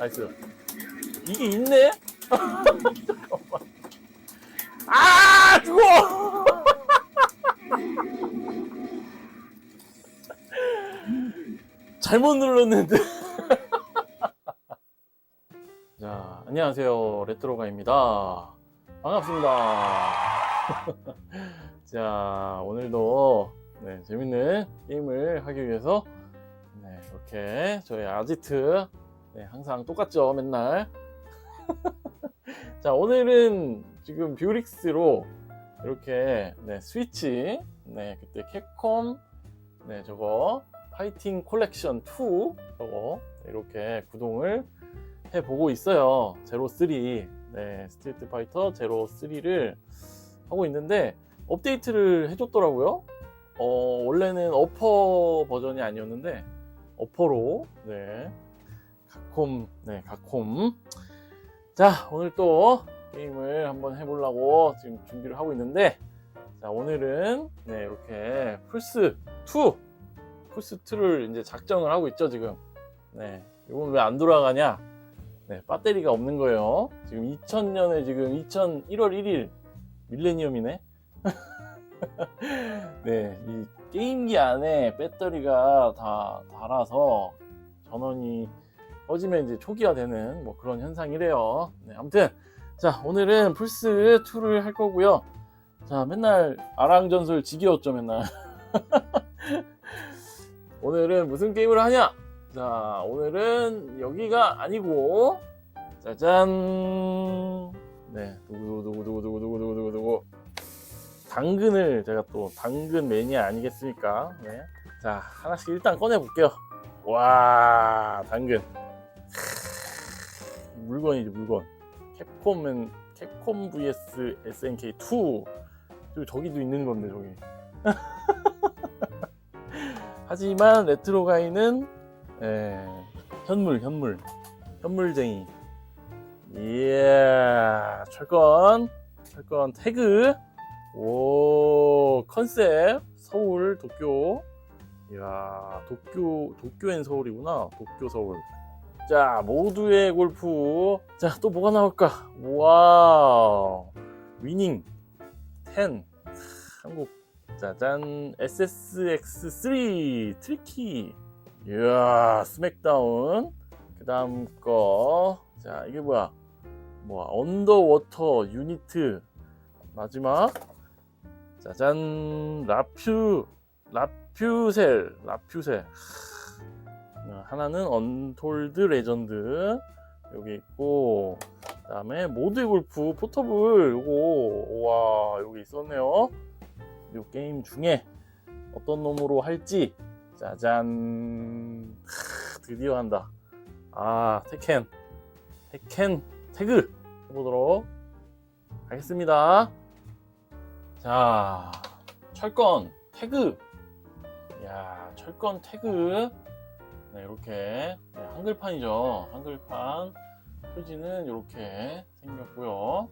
나이스. 이게 있네? 아, 죽어! 잘못 눌렀는데. 자, 안녕하세요. 레트로가입니다. 반갑습니다. 자, 오늘도 네, 재밌는 게임을 하기 위해서 네, 이렇게 저희 아지트 네, 항상 똑같죠, 맨날. 자, 오늘은 지금 뷰릭스로 이렇게 네, 스위치, 네, 그때 캡콤, 네, 저거 파이팅 콜렉션 2 저거 이렇게 구동을 해 보고 있어요. 제로 3, 네, 스트리트 파이터 제로 3를 하고 있는데 업데이트를 해줬더라고요. 어, 원래는 어퍼 버전이 아니었는데 어퍼로 네, 각콤, 네, 각콤. 자, 오늘 또 게임을 한번 해보려고 지금 준비를 하고 있는데, 자, 오늘은 네, 이렇게 플스 2, 플스 2를 이제 작정을 하고 있죠, 지금. 네, 이건 왜 안 돌아가냐? 네, 배터리가 없는 거예요. 지금 2000년에 지금 2000 1월 1일 밀레니엄이네. 네, 이 게임기 안에 배터리가 다 닳아서 전원이 꺼지면 이제 초기화 되는 뭐 그런 현상이래요. 네, 아무튼 자 오늘은 플스 2를 할 거고요. 자 맨날 아랑전설 지겨웠죠 맨날. 오늘은 무슨 게임을 하냐? 자 오늘은 여기가 아니고 짜잔. 네 누구 누구 누구 누구 누구 누구 누구 누구 당근을 제가 또 당근 매니아 아니겠습니까? 네. 자 하나씩 일단 꺼내 볼게요. 와 당근. 물건이죠 물건. 캡콤은 캡콤 vs SNK 2 저기 저기도 있는 건데 저기. 하지만 레트로가이는 예, 현물 현물. 현물쟁이. 이야 철권. 철권 태그. 오 컨셉. 서울 도쿄. 이야 도쿄 도쿄엔 서울이구나. 도쿄 서울 자, 모두의 골프. 자, 또 뭐가 나올까? 와우. 위닝 10. 한국. 짜잔. SSX3 트리키. 이야, 스맥다운. 그 다음 거. 자, 이게 뭐야? 뭐야? 언더워터 유니트. 마지막. 짜잔. 라퓨. 라퓨셀. 라퓨셀. 어, 하나는 언톨드 레전드 여기 있고 그다음에 모드 골프 포터블 요거 와 여기 있었네요. 요 게임 중에 어떤 놈으로 할지 짜잔. 크, 드디어 한다. 아 테켄 테켄 태그 해보도록 하겠습니다. 자 철권 태그. 야 철권 태그 네, 이렇게 네, 한글판이죠. 한글판 표지는 이렇게 생겼고요.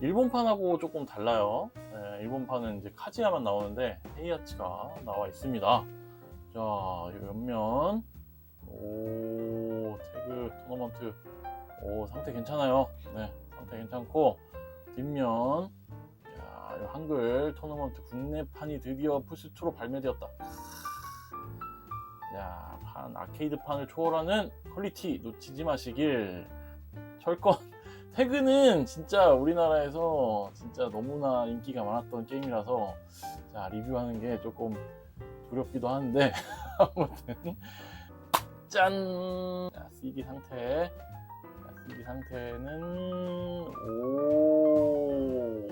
일본판하고 조금 달라요. 네, 일본판은 이제 카지야만 나오는데 헤이아치가 나와 있습니다. 자, 이 옆면 오 태그 토너먼트 오 상태 괜찮아요. 네, 상태 괜찮고 뒷면 야, 이 한글 토너먼트 국내판이 드디어 플스2로 발매되었다. 야, 판, 아케이드판을 초월하는 퀄리티 놓치지 마시길. 철권. 태그는 진짜 우리나라에서 진짜 너무나 인기가 많았던 게임이라서 자, 리뷰하는 게 조금 두렵기도 하는데 아무튼 짠! 자, CD 상태. 자, CD 상태는 오,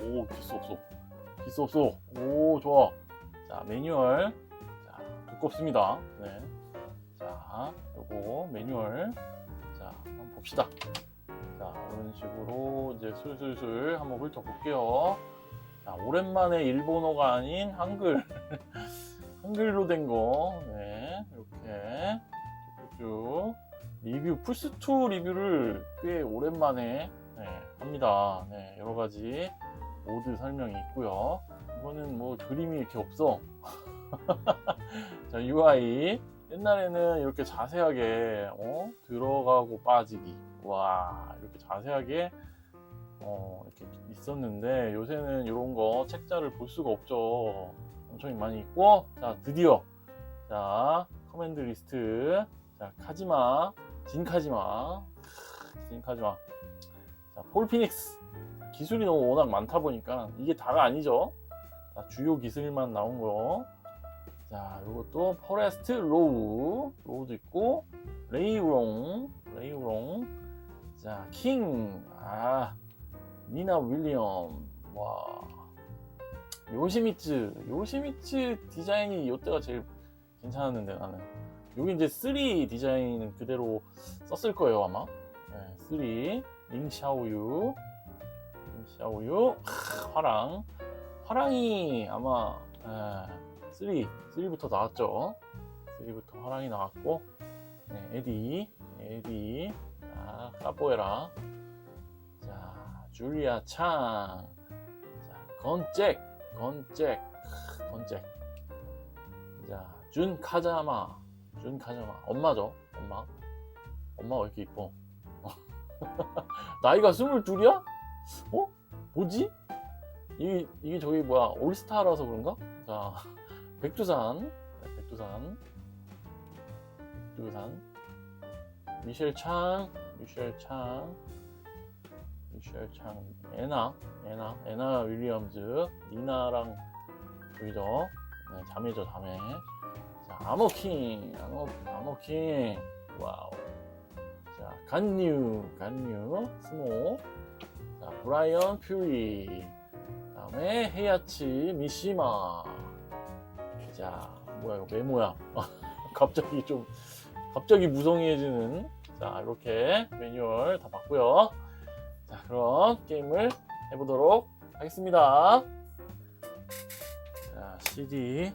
오, 기스 없어. 기스 없어. 오, 좋아. 자, 매뉴얼. 자, 두껍습니다. 네. 매뉴얼. 자, 한번 봅시다. 자, 이런 식으로 이제 슬슬슬 한번 훑어볼게요. 자, 오랜만에 일본어가 아닌 한글. 한글로 된 거. 네, 이렇게 쭉 리뷰, 플스2 리뷰를 꽤 오랜만에 네, 합니다. 네, 여러 가지 모드 설명이 있고요. 이거는 뭐 그림이 이렇게 없어. 자, UI 옛날에는 이렇게 자세하게 어? 들어가고 빠지기 와 이렇게 자세하게 어, 이렇게 있었는데 요새는 이런 거 책자를 볼 수가 없죠. 엄청 많이 있고 자 드디어 자 커맨드 리스트 자 카지마 진 카지마 크, 진 카지마 자폴 피닉스 기술이 너무 워낙 많다 보니까 이게 다가 아니죠. 자, 주요 기술만 나온 거. 자, 이것도 포레스트 로우, 로우도 있고, 레이롱, 레이롱. 자, 킹, 아, 니나 윌리엄, 와. 요시미츠, 요시미츠 디자인이 이때가 제일 괜찮았는데 나는. 여기 이제 3 디자인은 그대로 썼을 거예요 아마. 네, 3 링샤오유, 링샤오유, 하, 화랑. 화랑이 아마 에, 3, 3부터 나왔죠. 3부터 화랑이 나왔고, 네, 에디, 에디, 자, 까보에라, 자, 줄리아 창, 자, 건잭, 건잭, 크, 건잭, 자, 준 카자마, 준 카자마, 엄마죠, 엄마, 엄마 왜 이렇게 이뻐? 나이가 22이야? 어? 뭐지? 이게, 이게 저기 뭐야 올스타라서 그런가? 자 백두산. 네, 백두산. 백두산. 미셸 창 미셸 창 미셸 창 에나 에나 에나 윌리엄즈 니나랑 보이죠? 네, 자매죠 자매 자 아모킹 아모 아모킹. 와우. 자 간뉴 간뉴 스모. 자 브라이언 퓨리. 다음에 헤야치 미시마 자 뭐야 이거 메모야. 갑자기 좀 갑자기 무성의해지는 자 이렇게 매뉴얼 다 봤고요. 자 그럼 게임을 해보도록 하겠습니다. 자 CD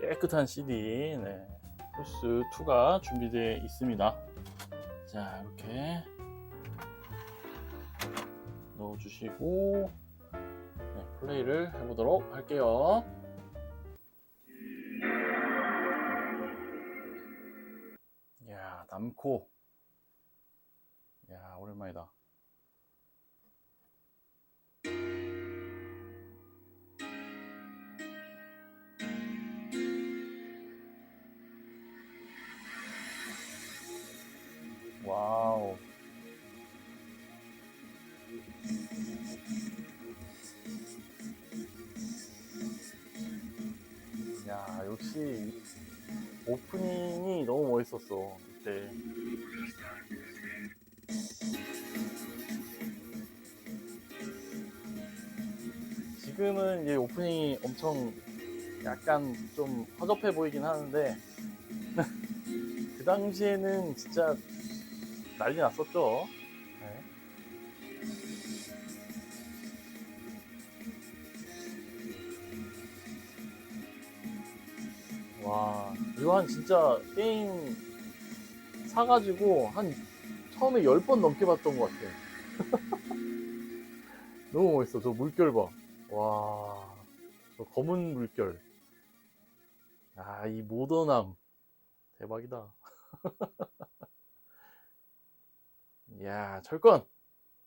깨끗한 CD 네 플스 2가 준비되어 있습니다. 자 이렇게 넣어주시고 네, 플레이를 해보도록 할게요. 야, 남코. 야, 오랜만이다. 와우. 야 역시 오프닝이 너무 멋있었어 그때 지금은 이제 오프닝이 엄청 약간 좀 허접해 보이긴 하는데 그 당시에는 진짜 난리 났었죠 네. 와, 한 진짜 게임 사가지고 한 처음에 10번 넘게 봤던 것 같아. 너무 멋있어. 저 물결 봐. 와, 저 검은 물결. 아, 이 모던함. 대박이다. 이야, 철권!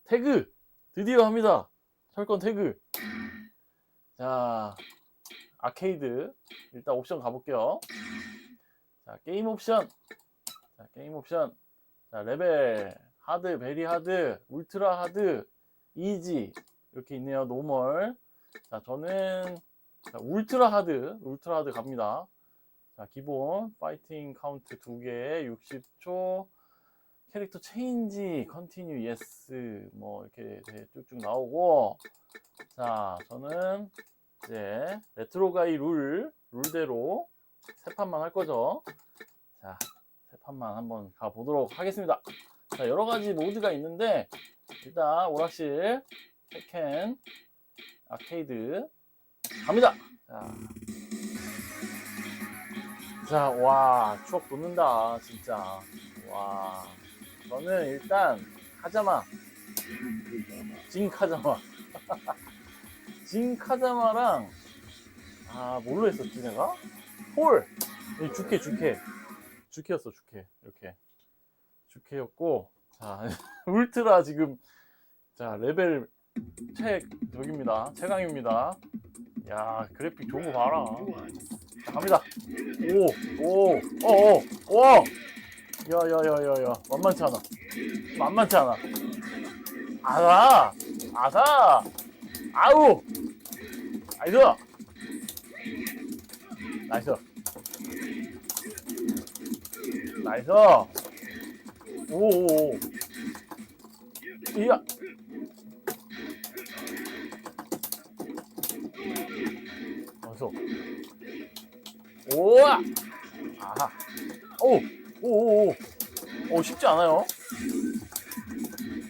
태그! 드디어 합니다. 철권 태그. 자, 아케이드 일단 옵션 가볼게요. 자 게임 옵션, 자 게임 옵션, 자 레벨 하드, 베리 하드, 울트라 하드, 이지 이렇게 있네요. 노멀. 자 저는 자, 울트라 하드, 울트라 하드 갑니다. 자 기본 파이팅 카운트 두 개, 60초. 캐릭터 체인지, 컨티뉴, 예스 뭐 이렇게 쭉쭉 나오고 자 저는 이제 레트로가이 룰 룰대로 세 판만 할 거죠. 자, 세 판만 한번 가 보도록 하겠습니다. 자, 여러 가지 모드가 있는데 일단 오락실, 테켄, 아케이드 갑니다. 자, 자, 와 추억 돋는다 진짜. 와, 저는 일단 카자마, 진 카자마. 진 카자마랑 아 뭘로 했었지 내가? 폴! 이 주캐 주캐 주캐였어 주캐 이렇게. 주캐였고 자 울트라 지금 자 레벨 최 저기입니다. 최강입니다. 야 그래픽 좋은 거 봐라. 자, 갑니다. 오오오오오 야야야야야. 만만치 않아. 만만치 않아. 아사 아사 아우. 나이스 나이스 나이스. 오오오. 이야. 어서 오아 아하. 오 오오오. 오 쉽지 않아요.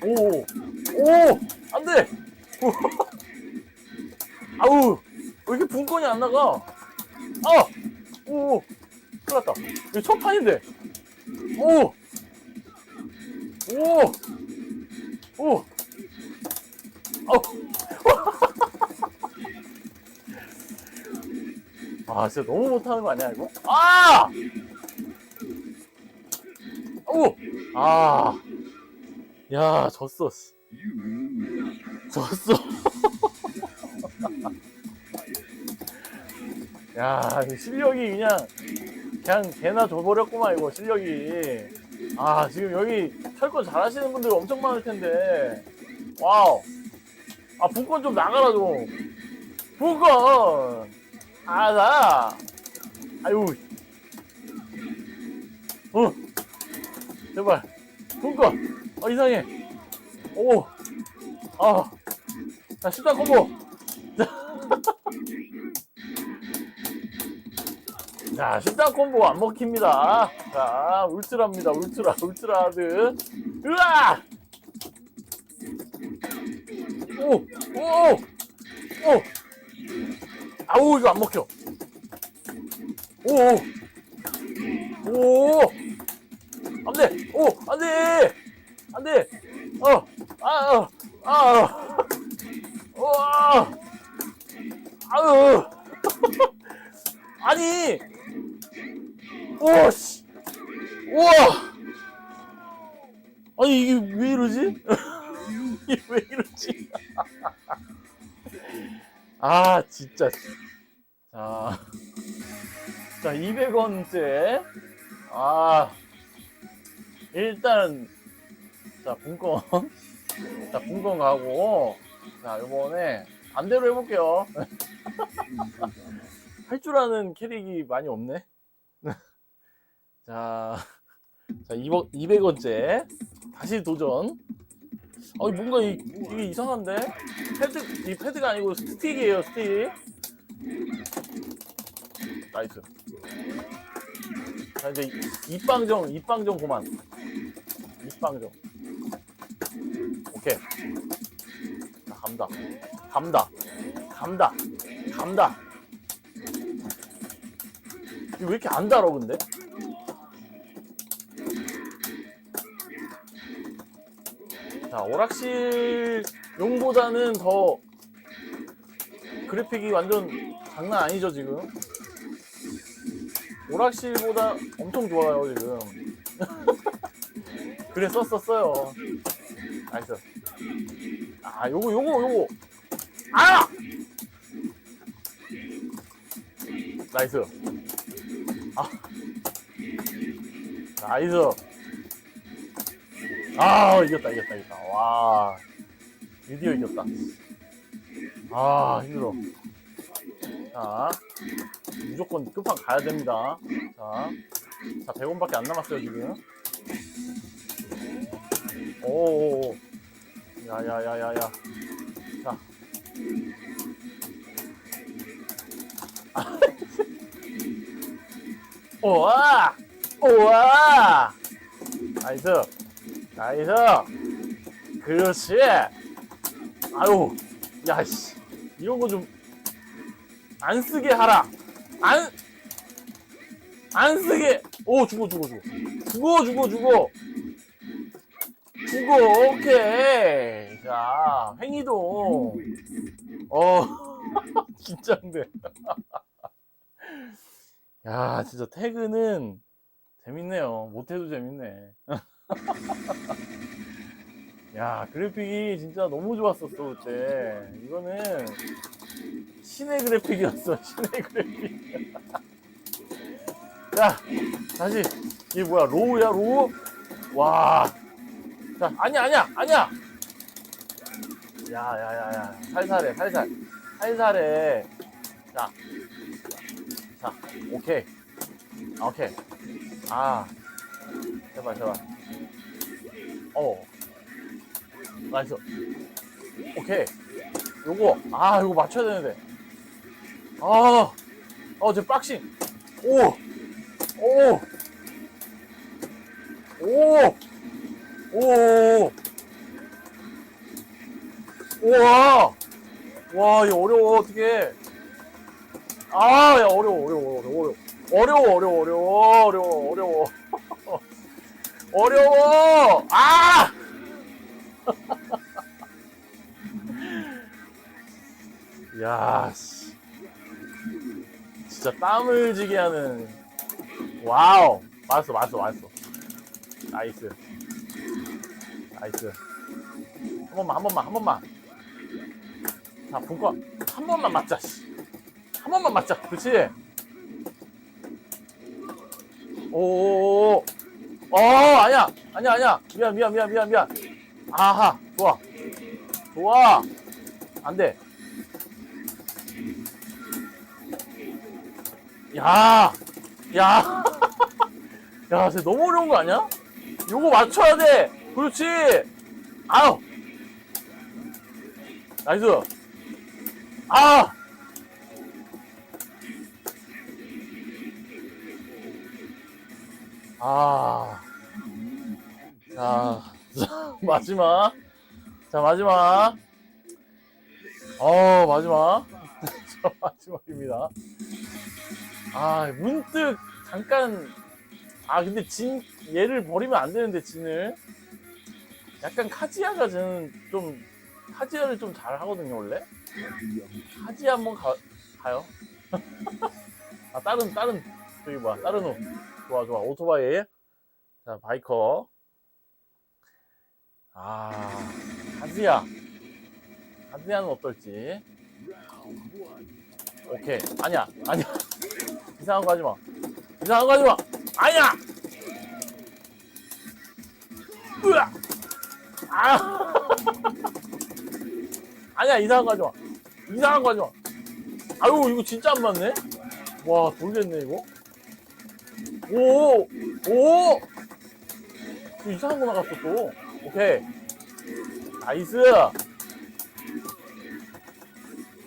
오오. 안돼. 아우. 왜 이렇게 분권이 안 나가? 아! 오오. 큰일 났다. 이거 첫 판인데 오 오! 오! 아우! 아, 진짜 너무 못하는 거 아니야, 이거? 아! 오! 아. 야, 졌어. 씨. 졌어. 야, 이 실력이 그냥, 그냥 개나 줘버렸구만, 이거, 실력이. 아, 지금 여기 철권 잘하시는 분들 엄청 많을 텐데. 와우. 아, 분권 좀 나가라, 좀. 분권! 아, 나! 아유. 어. 제발. 분권! 아, 이상해. 오. 아. 자, 10단 콤보. 자, 10단 콤보 안 먹힙니다. 자, 울트라입니다. 울트라, 울트라 하드. 으아! 오! 오! 오! 아우, 이거 안 먹혀. 오! 오! 안 돼! 오! 안 돼! 안 돼! 어! 아! 어! 아! 와! 아유! 아니! 오, 씨! 우와! 아니, 이게 왜 이러지? 이게 왜 이러지? 아, 진짜. 자. 자, 200원째. 아. 일단, 자, 분권. 자, 분권 가고. 자, 요번에 반대로 해볼게요. 할 줄 아는 캐릭이 많이 없네. 자, 자 200, 200원째 다시 도전. 아, 뭔가 이, 이게 이상한데? 패드, 이 패드가 아니고 스틱이에요, 스틱. 나이스. 자, 이제 입방정, 입방정 그만. 입방정. 오케이. 자, 갑니다. 갑니다. 갑니다. 갑니다. 이거 왜 이렇게 안 달어, 근데? 자, 오락실 용보다는 더 그래픽이 완전 장난 아니죠, 지금? 오락실보다 엄청 좋아요, 지금. 그래, 썼었어요. 나이스. 아, 요거, 요거, 요거. 아! 나이스. 아. 나이스. 아, 이겼다, 이겼다, 이겼다. 와. 드디어 이겼다. 아, 힘들어. 자. 무조건 끝판 가야 됩니다. 자. 자, 100원밖에 안 남았어요, 지금. 오오오. 야, 야, 야, 야, 야. 자. 오와! 오와! 나이스! 나이스! 그렇지! 아유, 야, 씨. 이런 거 좀, 안 쓰게 하라! 안, 안 쓰게! 오, 죽어, 죽어, 죽어. 죽어, 죽어, 죽어! 죽어, 오케이! 자, 횡이동. 어, 긴장돼. 야, 진짜 태그는 재밌네요. 못해도 재밌네. 야, 그래픽이 진짜 너무 좋았었어, 그때. 이거는 신의 그래픽이었어, 신의 그래픽. 자, 다시. 이게 뭐야, 로우야, 로우? 와. 자, 아니야, 아니야, 아니야! 야, 야, 야, 야. 살살해, 살살. 살살해. 자. 자, 오케이. 아, 오케이. 아. 제발, 제발. 어. 나이스. 오케이. 요거, 아, 요거 맞춰야 되는데. 아, 어, 제 박싱. 오! 오! 오! 오! 우와! 와, 이거 어려워, 어떡해. 아, 야, 어려워, 어려워, 어려워, 어려워, 어려워, 어려워, 어려워, 어려워. 어려워! 아! 야, 씨. 진짜 땀을 지게 하는. 와우! 맞았어, 맞았어, 맞았어. 나이스. 나이스. 한 번만, 한 번만, 한 번만. 자, 분권. 한 번만 맞자, 씨. 한 번만 맞자. 그렇지? 오오오. 어, 아니야. 아니야, 아니야. 미안, 미안, 미안, 미안, 미안. 아하, 좋아. 좋아. 안 돼. 야, 야. 야, 쟤 너무 어려운 거 아니야? 요거 맞춰야 돼. 그렇지. 아우. 나이스. 아. 아. 자, 자, 마지막. 자, 마지막. 어, 마지막. 자, 마지막입니다. 아, 문득 잠깐 아 근데 진 얘를 버리면 안 되는데 진을 약간 카지아가 저는 좀 카지아를 좀 잘 하거든요 원래 카지아 한번 가, 가요 아 다른 다른 저기 뭐야 다른 옷 좋아 좋아 오토바이 자 바이커 아 카지아 카지아는 어떨지 오케이 아니야 아니야 이상한 거 하지 마 이상한 거 하지 마 아니야! 으아! 아! 아니야, 이상한 거 하지 마. 이상한 거 하지 마. 아유, 이거 진짜 안 맞네? 와, 돌겠네, 이거. 오! 오! 또 이상한 거 나갔어, 또. 오케이. 나이스!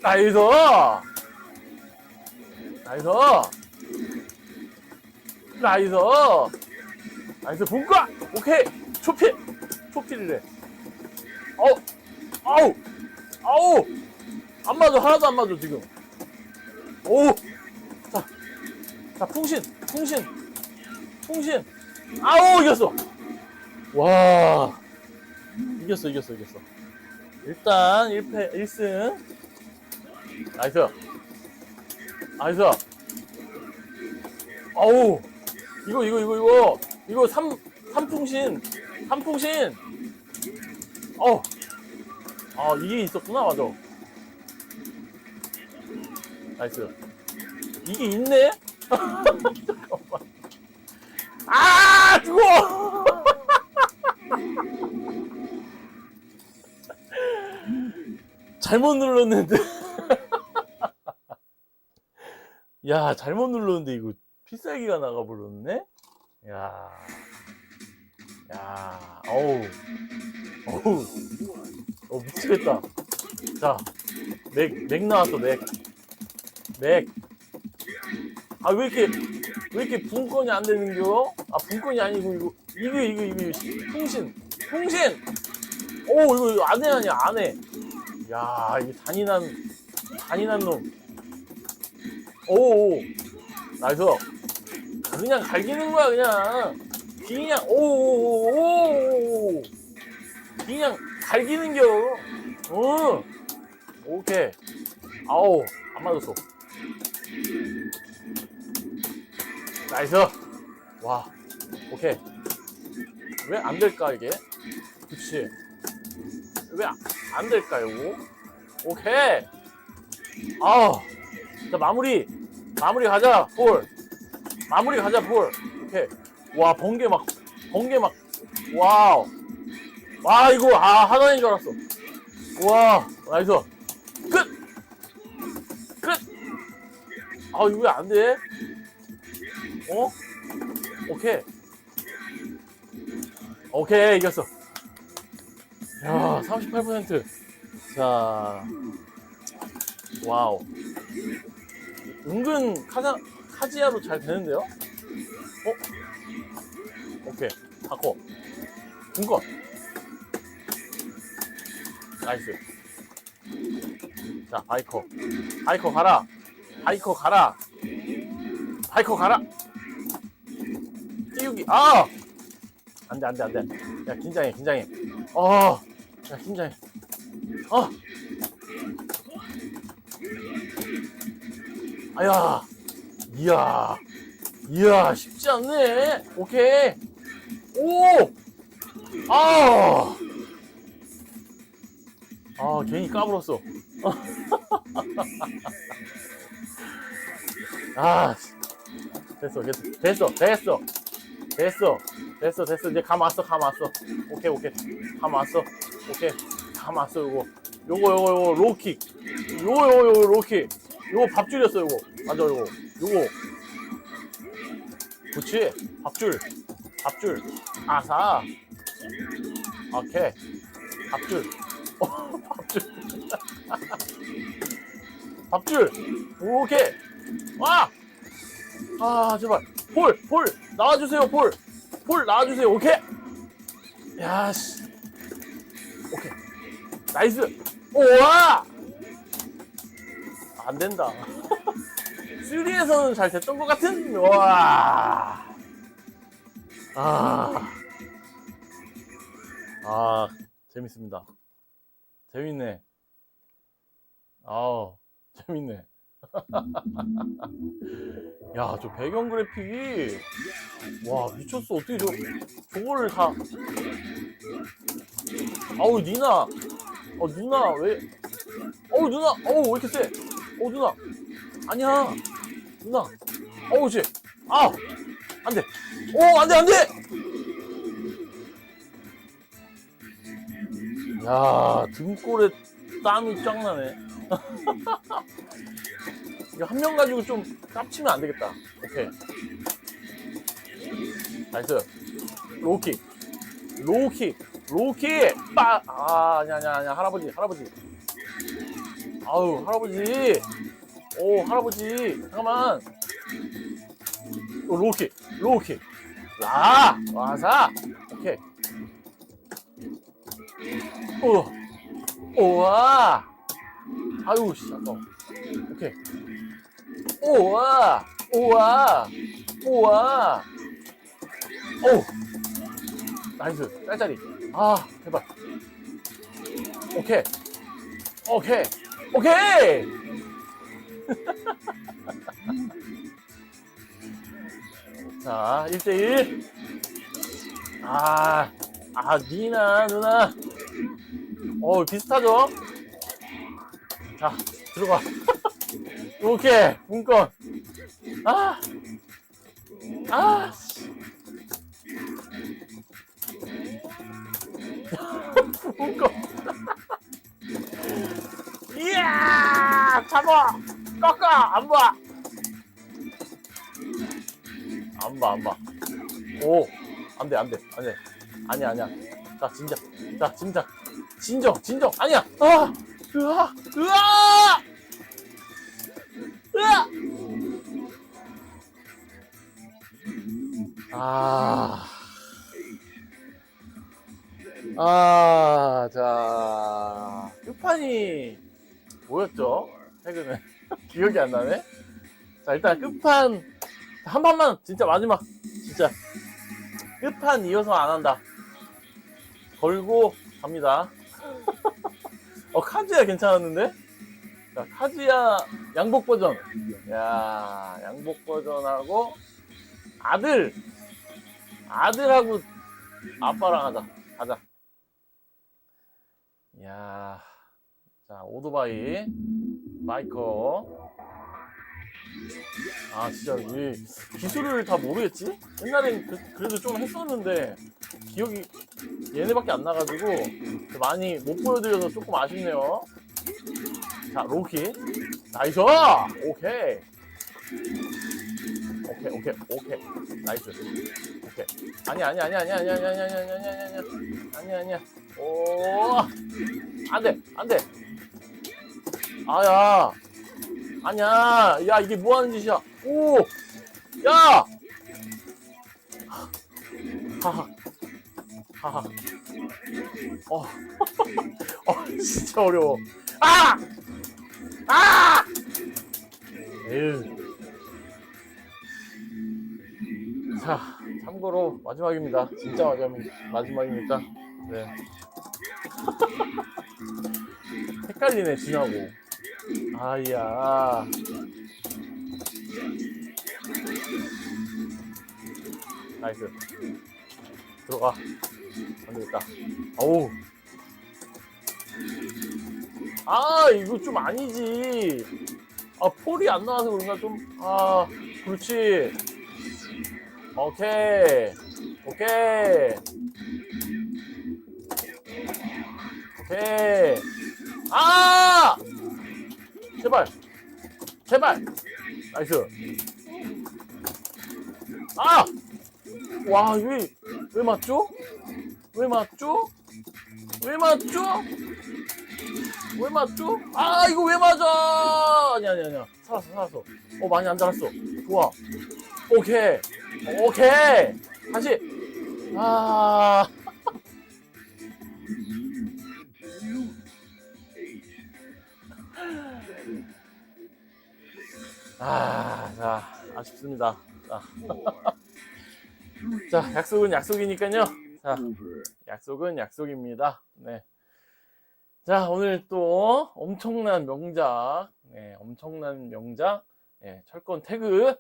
나이스! 나이스! 나이스 나이스 분과 오케이 초필 초필이래 어 아우 아우 안 맞아 하나도 안 맞아 지금 오 자 자 풍신 풍신. 풍신. 아우 이겼어. 와. 이겼어 이겼어 이겼어. 일단 1패 1승. 나이스. 나이스. 아우. 이거 이거 이거 이거. 이거 삼 삼풍신. 삼풍신. 어. 아 이게 있었구나 맞아. 나이스. 이게 있네 아 죽어! 잘못 눌렀는데. 야 잘못 눌렀는데 이거 필살기가 나가 버렸네? 야, 야, 어우, 어우, 어 미치겠다. 자, 맥, 맥 나왔어, 맥, 맥. 아 왜 이렇게 왜 이렇게 분권이 안 되는겨? 아 분권이 아니고 이거 이거 이거 이거 풍신, 풍신. 오 이거 이거 안해 아니야 안해. 야 이게 잔인한 잔인한 놈. 오, 오. 나이스. 그냥 갈기는 거야 그냥 그냥 오오오오 그냥 갈기는겨 어 오케이 아우 안 맞았어 나이스 와 오케이. 왜 안 될까, 이게? 그치. 왜안 될까, 이거? 오케이. 아우. 자, 마무리. 마무리 가자, 볼. 마무리 가자, 볼. 오케이. 와, 번개 막, 번개 막. 와우. 와, 이거, 아, 하단인 줄 알았어. 와, 나이스. 끝! 끝! 아, 이거 왜 안 돼? 어? 오케이. 오케이, 이겼어. 야, 38%. 자, 와우. 은근 카자, 카지야로 잘 되는데요? 어? 오케이. 바꿔. 중건. 나이스. 자, 바이커. 바이커 가라. 바이커 가라. 바이커 가라. 띄우기. 아! 안 돼, 안 돼, 안 돼. 야, 긴장해, 긴장해. 어, 야, 긴장해. 어! 아야, 이야, 이야, 쉽지 않네. 오케이. 오! 아! 아, 괜히 까불었어. 아, 됐어, 됐어, 됐어, 됐어, 됐어, 됐어, 됐어. 이제 감 왔어, 감 왔어. 오케이, 오케이. 감 왔어. 오케이. 감 왔어, 요거. 요거, 요거, 요거, 로킥. 요거, 요거, 요거, 로킥. 요거 밥줄이었어, 요거. 맞아, 요거. 요거. 그렇지. 밥줄. 밥줄. 아사. 오케이. 밥줄. 어, 밥줄. 밥줄. 오케이. 와! 아, 제발. 볼, 볼. 나와주세요, 볼. 볼, 나와주세요. 오케이. 야, 씨. 오케이. 나이스. 오와! 안 된다. 3에서는 잘 됐던 것 같은? 와. 아. 아, 재밌습니다. 재밌네. 아우, 재밌네. 야, 저 배경 그래픽이 와 미쳤어. 어떻게 저 저거를 다 아우 니나, 어 누나 왜? 어우 누나, 어우 왜 이렇게 세? 어 누나, 아니야, 누나, 어우 씨, 아, 안돼, 오 안돼 안돼. 야 등골에 땀이 쫙 나네. 이거 한 명 가지고 좀 깝치면 안 되겠다. 오케이. 나이스. 로우킥. 로우킥. 로우킥. 빠! 아, 아니야, 아니야, 아니야. 할아버지, 할아버지. 아우, 할아버지. 오, 할아버지. 잠깐만. 오, 로우킥. 로우킥. 라! 와사! 오케이. 오. 오와! 아유, 씨, 아까워. 오케이. 오와! 오와! 오와! 오! 나이스. 짤짤이. 아, 제발. 오케이. 오케이. 오케이! 자, 1대1. 아, 아, 니나, 누나. 어, 비슷하죠? 자, 들어가. 오케이, 문건. 아, 아, 씨. 문건. 이야, 잡아. 꺾어, 안 봐. 안 봐, 안 봐. 오, 안 돼, 안 돼, 안 돼. 아니야, 아니야. 자, 진정. 자, 진정. 진정, 진정. 아니야. 아, 으아, 으아! 아. 아, 자. 끝판이 뭐였죠? 최근에. 기억이 안 나네? 자, 일단 끝판, 한 판만, 진짜 마지막, 진짜. 끝판 이어서 안 한다. 걸고 갑니다. 어, 카즈야 괜찮았는데? 자, 카즈야 양복 버전. 야, 양복 버전하고 아들. 아들하고 아빠랑 하자. 가자. 이야. 자, 오토바이. 바이커. 아, 진짜, 이 기술을 다 모르겠지? 옛날엔 그, 래도좀 했었는데, 기억이 얘네밖에 안 나가지고, 많이 못 보여드려서 조금 아쉽네요. 자, 로키. 나이스! 오케이. 오케이, 오케이, 오케이. 나이스. 오케이. 아니야, 아니야, 아니야, 아니야, 아니야, 아니야, 아니야, 아니야, 아니야, 아니야, 아니야, 아니야. 오, 안 돼, 안 돼. 아야. 아니야. 야, 이게 뭐 하는 짓이야. 오! 야! 하하. 하하. 어. 어, 진짜 어려워. 아! 아! 에휴. 자, 참고로 마지막입니다. 진짜 마지막, 마지막이니까. 네. 헷갈리네, 지나고. 아이야. 나이스. 들어가. 안 되겠다. 어우. 아, 이거 좀 아니지. 아, 폴이 안 나와서 그런가 좀. 아, 그렇지. 오케이. 오케이. 오케이. 아! 제발. 제발. 나이스. 아! 와, 왜, 왜 맞죠? 왜 맞죠? 왜 맞죠? 왜 맞죠? 아, 이거 왜 맞아? 아니야, 아니야, 아니야. 살았어, 살았어. 어, 많이 안 달았어. 좋아. 오케이. 오케이. 다시. 아. 아, 자, 아쉽습니다. 자, 자 약속은 약속이니까요. 자, 약속은 약속입니다. 네. 자, 오늘 또 엄청난 명작, 네, 엄청난 명작, 네, 철권 태그,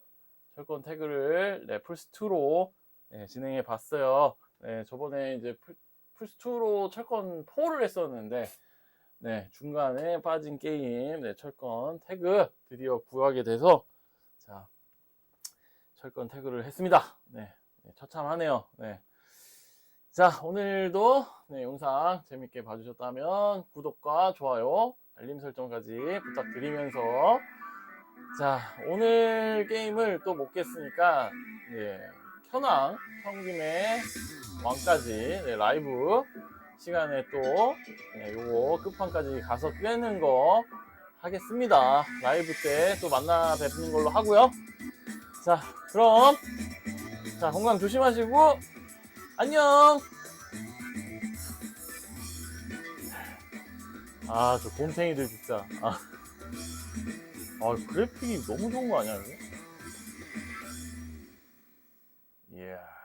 철권 태그를 네, 플스2로 네, 진행해 봤어요. 네, 저번에 이제 플, 플스2로 철권 4를 했었는데, 네, 중간에 빠진 게임, 네, 철권 태그 드디어 구하게 돼서, 자, 철권 태그를 했습니다. 네, 네, 처참하네요. 네. 자, 오늘도 네, 영상 재밌게 봐주셨다면 구독과 좋아요, 알림 설정까지 부탁드리면서 자, 오늘 게임을 또 못 깼으니까 네, 현황, 현김의 왕까지 네, 라이브 시간에 또 네, 요거 끝판까지 가서 꿰는 거 하겠습니다. 라이브 때 또 만나 뵙는 걸로 하고요. 자, 그럼 자, 건강 조심하시고 안녕. 아, 저 곰탱이들 진짜. 아, 아 그래픽이 너무 좋은 거 아니야, 이거? 이야.